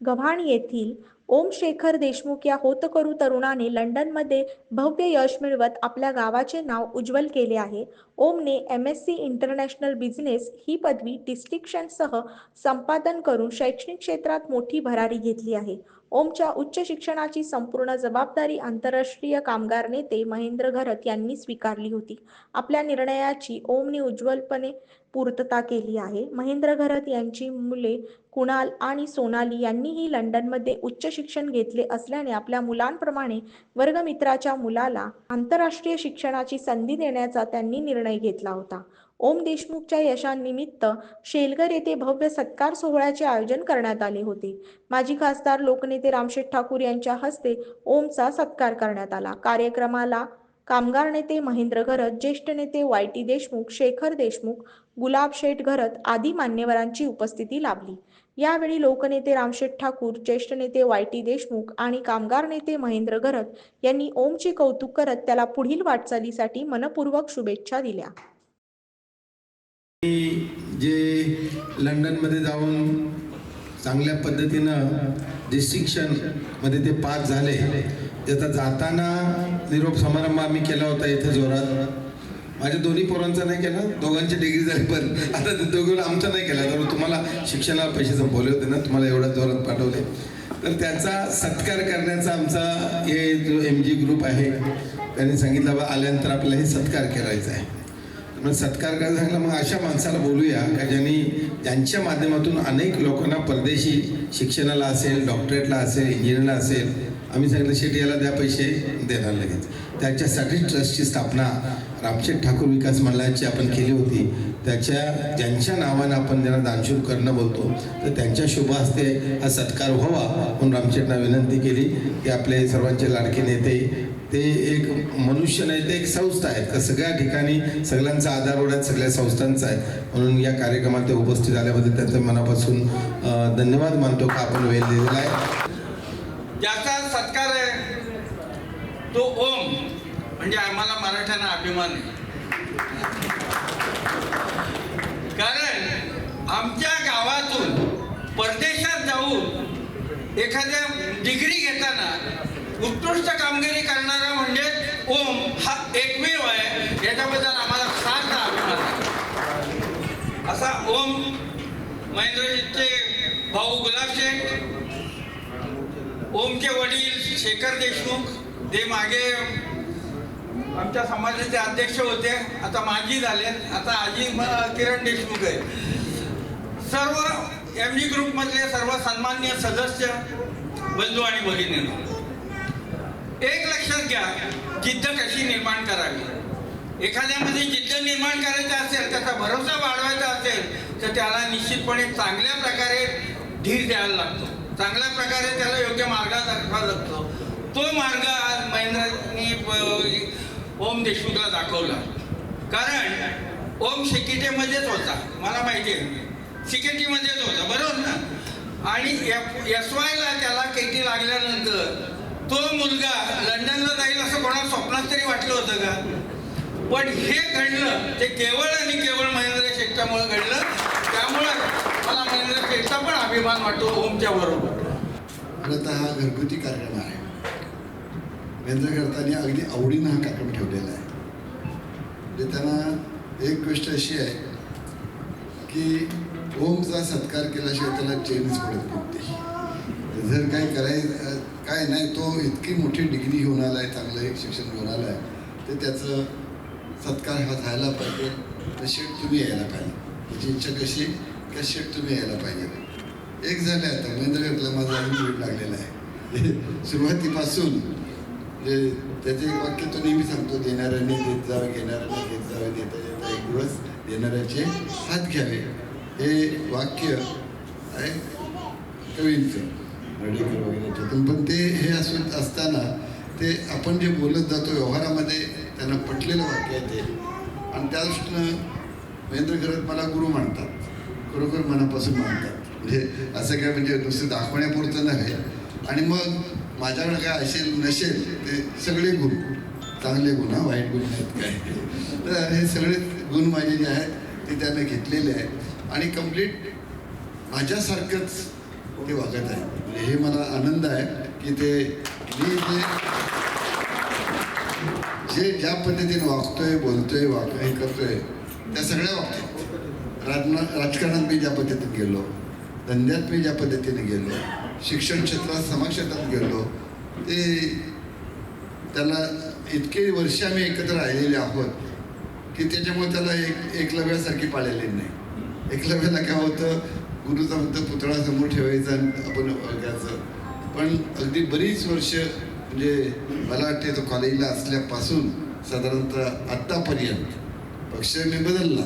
गव्हाण येथील ओम शेखर देशमुख या होतकरू तरुणाने लंडनमध्ये भव्य यश मिळवत आपल्या गावाचे नाव उज्ज्वल केले आहे. ओमने M S C international business ही पदवी डिस्टिंक्शनसह संपादन करून शैक्षणिक क्षेत्रात मोठी भरारी घेतली आहे. ओमच्या उच्च शिक्षणाची संपूर्ण जबाबदारी आंतरराष्ट्रीय कामगार नेते महेंद्र घरत यांनी स्वीकारली होती. आपल्या निर्णयाची ओमने उज्ज्वलपणे पूर्तता केली आहे. महेंद्र घरत यांची मुले कुणाल आणि सोनाली यांनीही लंडनमध्ये उच्च शिक्षण घेतले असल्याने आपल्या मुलांप्रमाणे वर्गमित्राच्या मुलाला आंतरराष्ट्रीय शिक्षणाची संधी देण्याचा त्यांनी निर्णय घेतला होता. ओम देशमुखच्या यशानिमित्त शेलगर येथे भव्य सत्कार सोहळ्याचे आयोजन करण्यात आले होते. माजी खासदार लोकनेते रामशेठ ठाकूर यांच्या हस्ते ओमचा सत्कार करण्यात आला. कार्यक्रमाला कामगार नेते महेंद्र घरत ज्येष्ठ नेते वाय टी देशमुख शेखर देशमुख गुलाब शेठ घरत आदी मान्यवरांची उपस्थिती लाभली. यावेळी लोकनेते रामशेठ ठाकूर ज्येष्ठ नेते वाय टी देशमुख आणि कामगार नेते महेंद्र घरत यांनी ओमचे कौतुक करत त्याला पुढील वाटचालीसाठी मनपूर्वक शुभेच्छा दिल्या. जे लंडनमध्ये जाऊन चांगल्या पद्धतीनं डिस्टिंक्शनमध्ये ते पास झाले त्याचा जाताना निरोप समारंभ आम्ही केला होता इथे जोरात. माझ्या दोन्ही पोरांचा नाही केला दोघांची डिग्री झाली पण आता ते दोघं आमचा नाही केला. तर तुम्हाला शिक्षणाला पैसे संपवले होते ना तुम्हाला एवढ्या जोरात पाठवले. तर त्याचा सत्कार करण्याचा आमचा हे जो एम जी ग्रुप आहे त्यांनी सांगितलं बा आल्यानंतर आपल्याला हे सत्कार करायचा आहे. मग सत्कार करायला सांगितलं मग अशा माणसाला बोलूया का ज्यांनी त्यांच्या माध्यमातून अनेक लोकांना परदेशी शिक्षणाला असेल डॉक्टरेटला असेल इंजिनियरला असेल आम्ही सांगितलं शेटी याला द्या पैसे देणार लगेच. त्याच्यासाठी ट्रस्टची स्थापना रामशेठ ठाकूर विकास मंडळाची आपण केली होती. त्याच्या ज्यांच्या नावानं आपण त्यांना दानशूर करणं बोलतो तर त्यांच्या शुभ हस्ते हा सत्कार व्हावा म्हणून रामशेठना विनंती केली. की आपले सर्वांचे लाडके नेते ते एक मनुष्य नाही ते एक संस्था आहेत. का सगळ्या ठिकाणी सगळ्यांचा आधार ओढत सगळ्या संस्थांचा आहे म्हणून या कार्यक्रमात ते उपस्थित आल्याबद्दल त्यांचं मनापासून धन्यवाद मानतो का आपण वेळ दिलेला आहे. ज्याचा सत्कार आहे तो ओम. म्हणजे आम्हाला मराठ्यांना अभिमान आहे. कारण आमच्या गावातून परदेशात जाऊन एखाद्या डिग्री उत्कृष्ट कामगिरी करणारा म्हणजे ओम हा एकमेव आहे. याच्याबद्दल आम्हाला सार्थ अभिमान आहे. असा ओम महेंद्रजीचे भाऊ गुलाब शेख ओमचे वडील शेखर देशमुख ते मागे आमच्या समाजाचे अध्यक्ष होते. आता माजी झाले. आता आजी म- किरण देशमुख आहे. सर्व एम जी ग्रुपमधले सर्व सन्मान्य सदस्य बंधू आणि भगिनी एक लक्षात घ्या जिद्द कशी निर्माण करावी? एखाद्यामध्ये जिद्द निर्माण करायचं असेल त्याचा भरोसा वाढवायचा असेल तर त्याला निश्चितपणे चांगल्या प्रकारे धीर द्यायला लागतो. चांगल्या प्रकारे त्याला योग्य मार्गात दाखवावा लागतो तो मार्ग आज महेंद्रांनी ब- ओम देशमुखला दाखवला. कारण ओम शिकिटेमध्येच होता. मला माहिती आहे. सिकेटीमध्येच होता. बरोबर ना? आणि एस वायला त्याला केटी लागल्यानंतर तो मुलगा लंडनला जाईल असं कोणाला स्वप्नात तरी वाटलं होतं का? पण हे घडलं ते केवळ आणि केवळ महेंद्र शेठच्यामुळे घडलं. त्यामुळं मला महेंद्र शेठचा पण अभिमान वाटतो ओमच्या बरोबर. खरं तर हा घरगुती कार्यक्रम आहे. वेंद्रकर्तांनी अगदी आवडीनं हा कार्यक्रम ठेवलेला आहे. म्हणजे त्यांना एक गोष्ट अशी आहे की ओमचा सत्कार केल्याशिवाय त्याला चेनच पडत कोणतीही जर काय कराय काय नाही तो इतकी मोठी डिग्री घेऊन आला आहे चांगलं एक शिक्षण घेऊन आला आहे तर त्याचं सत्कार हा झाला पाहिजे. तर शेट तुम्ही यायला पाहिजे. त्याची इच्छा कशी का शेट तुम्ही यायला पाहिजे. एक झालं आता महेंद्रगडला माझा अजून वेळ लागलेला आहे. सुरुवातीपासून जे त्याचे वाक्य तो नेहमी सांगतो देणाऱ्याने देत जावे घेणाऱ्याने घेत जावे देता देता एक दिवस देणाऱ्याचे हात घ्यावे. हे वाक्य आहे कवींचं. रडेकर वगैरे याच्यातून पण ते हे असत असताना ते आपण जे बोलत जातो व्यवहारामध्ये त्यांना पटलेलं वाक्य आहे ते. आणि त्या दृष्टीनं महेंद्र खरंच मला गुरु मानतात. खरोखर मनापासून मानतात. म्हणजे असं काय म्हणजे नुसतं दाखवण्यापुरतं नव्हे. आणि मग माझ्याकडे काय असेल नसेल ते सगळे गुण. चांगले गुण हा वाईट गुण आहेत काय. तर हे सगळे गुण माझे जे आहेत ते त्यानं घेतलेले आहेत. आणि कंप्लीट माझ्यासारखंच ते वागत आहे. म्हणजे हे मला आनंद आहे की ते मी ते जे ज्या पद्धतीने वागतोय बोलतोय वाग हे करतोय त्या सगळ्या बाबतीत. राजना राजकारणात मी ज्या पद्धतीने गेलो धंद्यात मी ज्या पद्धतीने गेलो शिक्षण क्षेत्रात समाज क्षेत्रात गेलो ते त्याला इतके वर्ष आम्ही एकत्र राहिलेले आहोत की त्याच्यामुळे त्याला एक एकलव्यासारखी पाळलेली नाही. एकलव्याला काय होतं गुरुचा फक्त पुतळा समोर ठेवायचा आणि आपण घ्यायचं पण अगदी बरीच वर्ष म्हणजे मला वाटते तो कॉलेजला असल्यापासून साधारणतः आत्तापर्यंत पक्ष मी बदलला.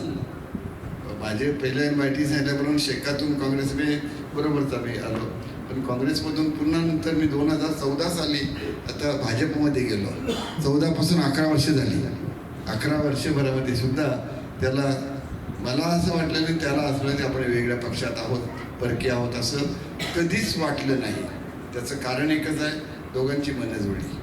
माझे पहिल्या एम आय टी सांगितल्याप्रमाणे शेकातून काँग्रेसने बरोबरचा मी आलो. पण काँग्रेसमधून पुन्हा नंतर मी दोन हजार चौदा साली आता भाजपमध्ये गेलो. चौदापासून अकरा वर्ष झाली. अकरा वर्षभरामध्ये सुद्धा त्याला मला असं वाटलं की त्याला असं नाही की आपण वेगळ्या पक्षात आहोत परकी आहोत असं कधीच वाटलं नाही. त्याचं कारण एकच आहे दोघांची मनं जुळली